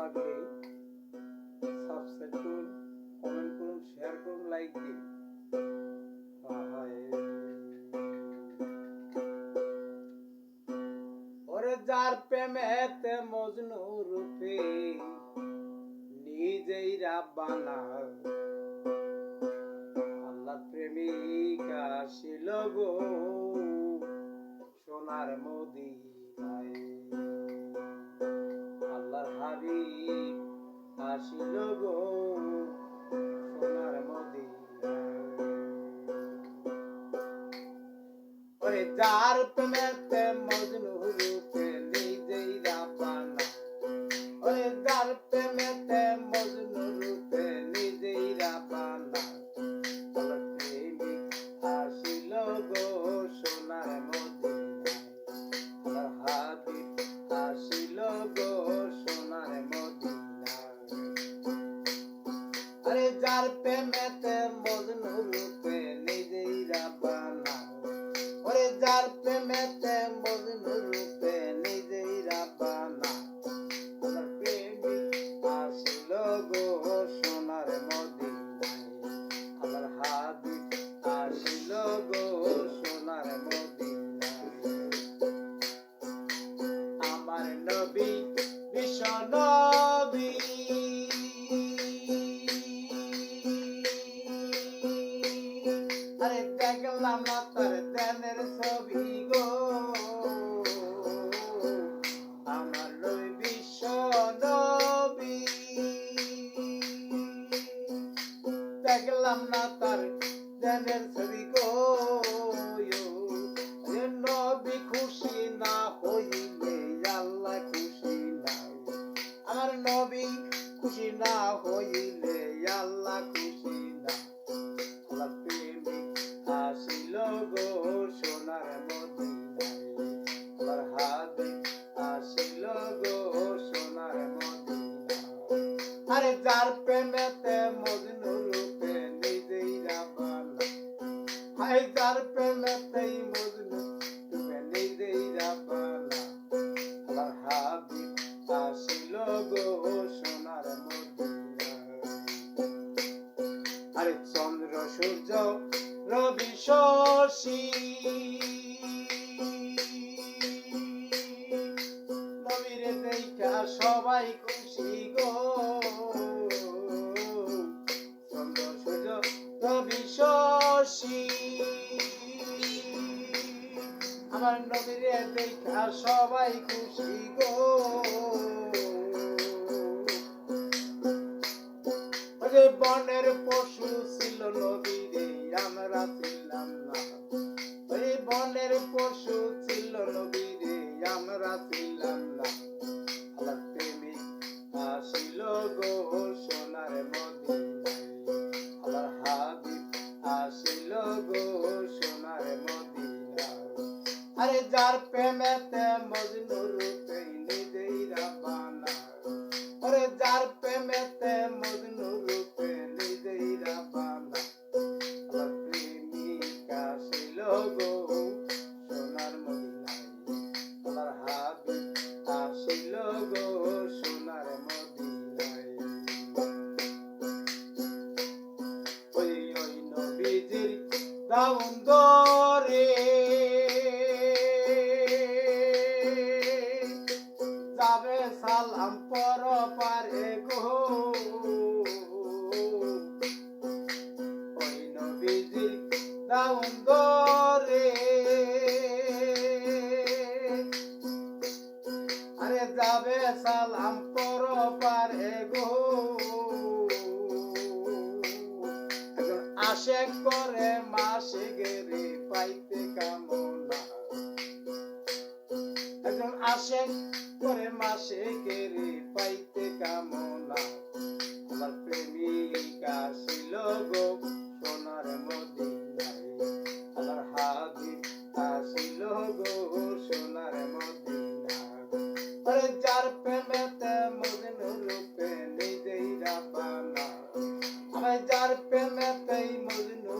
লাগলে সাবস্ক্রাইব করুন কমেন্ট করুন শেয়ার করুন লাইক দিন। ওরে যার প্রেমেতে মজনু রূপে নিজেই রাব্বানা আল্লাহ প্রেমিকা ছিল গো। আসিল গো সোনার মদিনা। ওই যার তুমি মজনু যার প্রেমেতে দেখলাম না তার দেনের ছবি নবী খুশি না হইলে, আল্লাহ খুশি না আমার নবী খুশি না হইলে, আল্লাহ খুশি না আল্লাহ প্রেমিক আসিল গো সোনার আরে যার প্রেমেতে মজনু যার প্রেমেতেই মজনু রূপে নিজেই রাবানা আল্লাহর হাবিব আসিল গো সোনার মদিনায় আরে চন্দ্র সূর্য রবি শশী নবীরে দেখা সবাই খুশি গো। আমার নবীরে দেখা সবাই খুশি গো বনের পশু ছিল নবীরে আমরা ছিলাম না ওরে বনের পশু ছিল নবীরে আমরা ছিলাম না আল্লাহ প্রেমিক আসিল গো প্রেমেতে মজনু রূপে নিজেই রাবানা ওরে যার প্রেমেতে মজনু নিজেই রাবানা আমার প্রেমিক আসিল গো, সোনার মদিনায়। আমার হাবিব আসিল গো, সোনার মদিনায়। ওই ওই নবীজির দাউন যাবে সালাম পর পারে গো ওই নবীজির দাউন দরে আরে যাবে সালাম পর পারে গো একজন আশে করে মাসে গেরে পাইতে কামনা আশে করে মাসে গেরে পাইতে কামনা আমার প্রেমিক আসিল গো সোনার মদিনায়। আমার হাবিব আসিল গো সোনার মদিনায়। আরে যার প্রেমেতে মজনু রূপে নিজেই রাবানা। আমার যার প্রেমেতেই মজনু